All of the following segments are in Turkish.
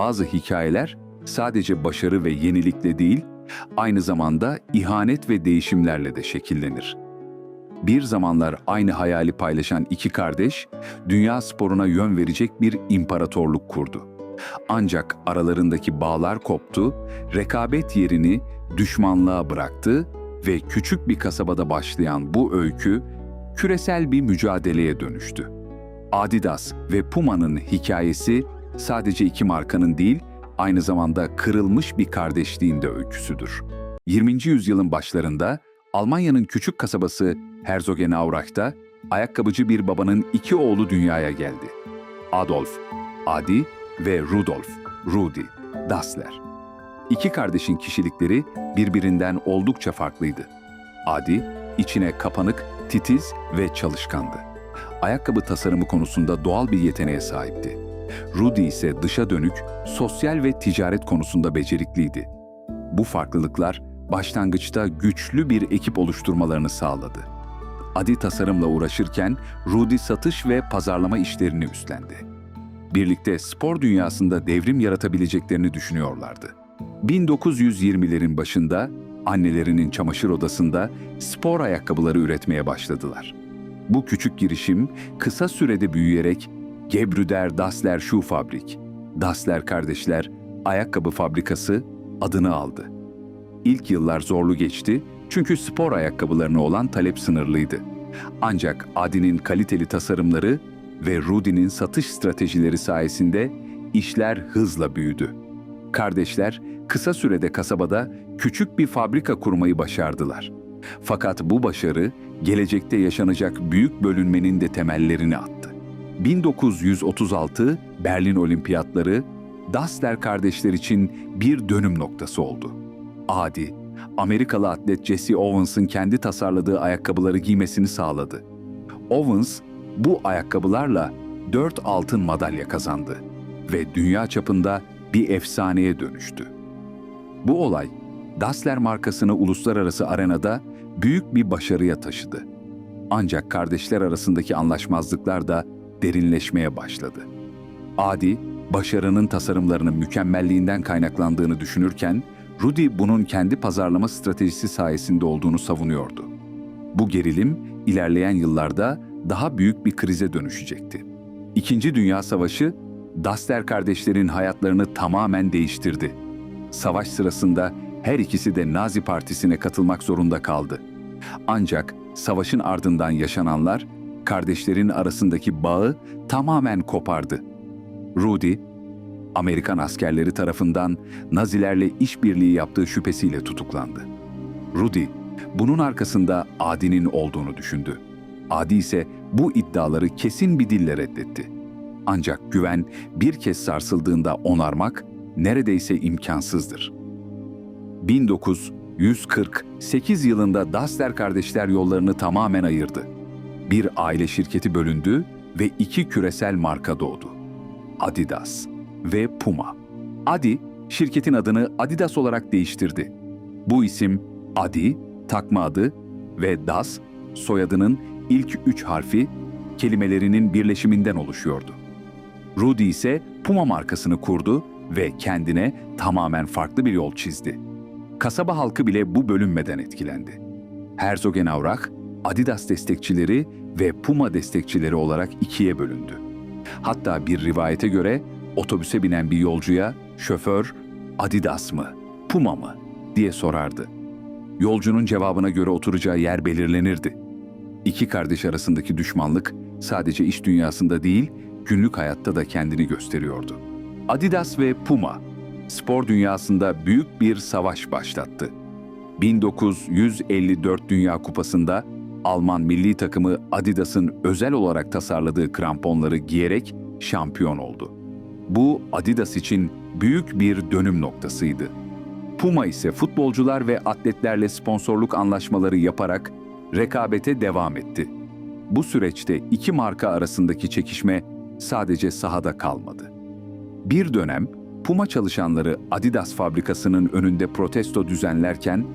Bazı hikayeler sadece başarı ve yenilikle değil, aynı zamanda ihanet ve değişimlerle de şekillenir. Bir zamanlar aynı hayali paylaşan iki kardeş, dünya sporuna yön verecek bir imparatorluk kurdu. Ancak aralarındaki bağlar koptu, rekabet yerini düşmanlığa bıraktı ve küçük bir kasabada başlayan bu öykü küresel bir mücadeleye dönüştü. Adidas ve Puma'nın hikayesi sadece iki markanın değil, aynı zamanda kırılmış bir kardeşliğin de öyküsüdür. 20. yüzyılın başlarında Almanya'nın küçük kasabası Herzogenaurach'ta ayakkabıcı bir babanın iki oğlu dünyaya geldi. Adolf, Adi ve Rudolf, Rudi, Dassler. İki kardeşin kişilikleri birbirinden oldukça farklıydı. Adi, içine kapanık, titiz ve çalışkandı. Ayakkabı tasarımı konusunda doğal bir yeteneğe sahipti. Rudy ise dışa dönük, sosyal ve ticaret konusunda becerikliydi. Bu farklılıklar başlangıçta güçlü bir ekip oluşturmalarını sağladı. Adi tasarımla uğraşırken Rudy satış ve pazarlama işlerini üstlendi. Birlikte spor dünyasında devrim yaratabileceklerini düşünüyorlardı. 1920'lerin başında annelerinin çamaşır odasında spor ayakkabıları üretmeye başladılar. Bu küçük girişim kısa sürede büyüyerek Gebrüder Dassler Schuhfabrik, Dassler kardeşler ayakkabı fabrikası adını aldı. İlk yıllar zorlu geçti çünkü spor ayakkabılarına olan talep sınırlıydı. Ancak Adi'nin kaliteli tasarımları ve Rudy'nin satış stratejileri sayesinde işler hızla büyüdü. Kardeşler kısa sürede kasabada küçük bir fabrika kurmayı başardılar. Fakat bu başarı gelecekte yaşanacak büyük bölünmenin de temellerini attı. 1936 Berlin Olimpiyatları Dassler kardeşler için bir dönüm noktası oldu. Adi, Amerikalı atlet Jesse Owens'ın kendi tasarladığı ayakkabıları giymesini sağladı. Owens bu ayakkabılarla 4 altın madalya kazandı ve dünya çapında bir efsaneye dönüştü. Bu olay, Dassler markasını uluslararası arenada büyük bir başarıya taşıdı. Ancak kardeşler arasındaki anlaşmazlıklar da derinleşmeye başladı. Adi, başarının tasarımlarının mükemmelliğinden kaynaklandığını düşünürken, Rudy bunun kendi pazarlama stratejisi sayesinde olduğunu savunuyordu. Bu gerilim ilerleyen yıllarda daha büyük bir krize dönüşecekti. İkinci Dünya Savaşı, Dassler kardeşlerin hayatlarını tamamen değiştirdi. Savaş sırasında her ikisi de Nazi Partisi'ne katılmak zorunda kaldı. Ancak savaşın ardından yaşananlar kardeşlerin arasındaki bağı tamamen kopardı. Rudy, Amerikan askerleri tarafından Nazilerle işbirliği yaptığı şüphesiyle tutuklandı. Rudy, bunun arkasında Adi'nin olduğunu düşündü. Adi ise bu iddiaları kesin bir dille reddetti. Ancak güven bir kez sarsıldığında onarmak neredeyse imkansızdır. 1948 yılında Dassler kardeşler yollarını tamamen ayırdı. Bir aile şirketi bölündü ve iki küresel marka doğdu. Adidas ve Puma. Adi, şirketin adını Adidas olarak değiştirdi. Bu isim Adi, takma adı ve Das, soyadının ilk üç harfi kelimelerinin birleşiminden oluşuyordu. Rudy ise Puma markasını kurdu ve kendine tamamen farklı bir yol çizdi. Kasaba halkı bile bu bölünmeden etkilendi. Herzogenaurach, Adidas destekçileri ve Puma destekçileri olarak ikiye bölündü. Hatta bir rivayete göre otobüse binen bir yolcuya şoför Adidas mı, Puma mı diye sorardı. Yolcunun cevabına göre oturacağı yer belirlenirdi. İki kardeş arasındaki düşmanlık sadece iş dünyasında değil, günlük hayatta da kendini gösteriyordu. Adidas ve Puma, spor dünyasında büyük bir savaş başlattı. 1954 Dünya Kupası'nda Alman milli takımı Adidas'ın özel olarak tasarladığı kramponları giyerek şampiyon oldu. Bu Adidas için büyük bir dönüm noktasıydı. Puma ise futbolcular ve atletlerle sponsorluk anlaşmaları yaparak rekabete devam etti. Bu süreçte iki marka arasındaki çekişme sadece sahada kalmadı. Bir dönem Puma çalışanları Adidas fabrikasının önünde protesto düzenlerken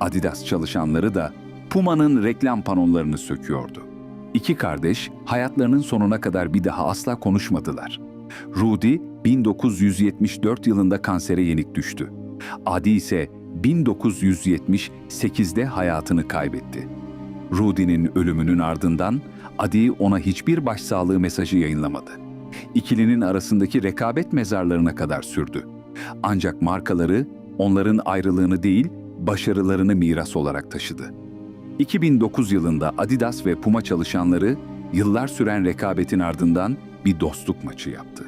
Adidas çalışanları da Puma'nın reklam panolarını söküyordu. İki kardeş hayatlarının sonuna kadar bir daha asla konuşmadılar. Rudy 1974 yılında kansere yenik düştü. Adi ise 1978'de hayatını kaybetti. Rudy'nin ölümünün ardından Adi ona hiçbir başsağlığı mesajı yayınlamadı. İkilinin arasındaki rekabet mezarlarına kadar sürdü. Ancak markaları onların ayrılığını değil, başarılarını miras olarak taşıdı. 2009 yılında Adidas ve Puma çalışanları yıllar süren rekabetin ardından bir dostluk maçı yaptı.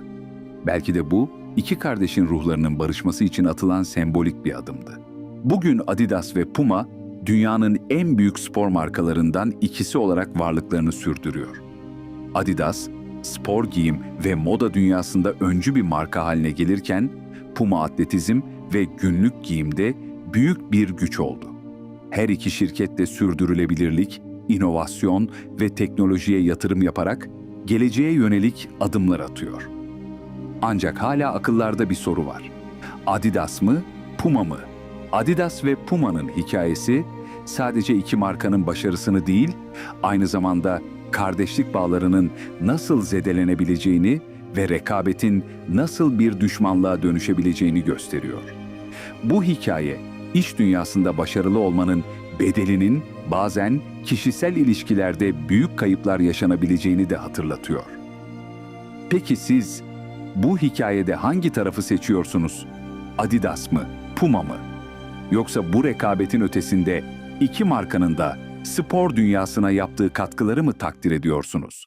Belki de bu iki kardeşin ruhlarının barışması için atılan sembolik bir adımdı. Bugün Adidas ve Puma dünyanın en büyük spor markalarından ikisi olarak varlıklarını sürdürüyor. Adidas, spor giyim ve moda dünyasında öncü bir marka haline gelirken, Puma atletizm ve günlük giyimde büyük bir güç oldu. Her iki şirket de sürdürülebilirlik, inovasyon ve teknolojiye yatırım yaparak geleceğe yönelik adımlar atıyor. Ancak hala akıllarda bir soru var. Adidas mı, Puma mı? Adidas ve Puma'nın hikayesi sadece iki markanın başarısını değil, aynı zamanda kardeşlik bağlarının nasıl zedelenebileceğini ve rekabetin nasıl bir düşmanlığa dönüşebileceğini gösteriyor. Bu hikaye, iş dünyasında başarılı olmanın bedelinin bazen kişisel ilişkilerde büyük kayıplar yaşanabileceğini de hatırlatıyor. Peki siz bu hikayede hangi tarafı seçiyorsunuz? Adidas mı, Puma mı? Yoksa bu rekabetin ötesinde iki markanın da spor dünyasına yaptığı katkıları mı takdir ediyorsunuz?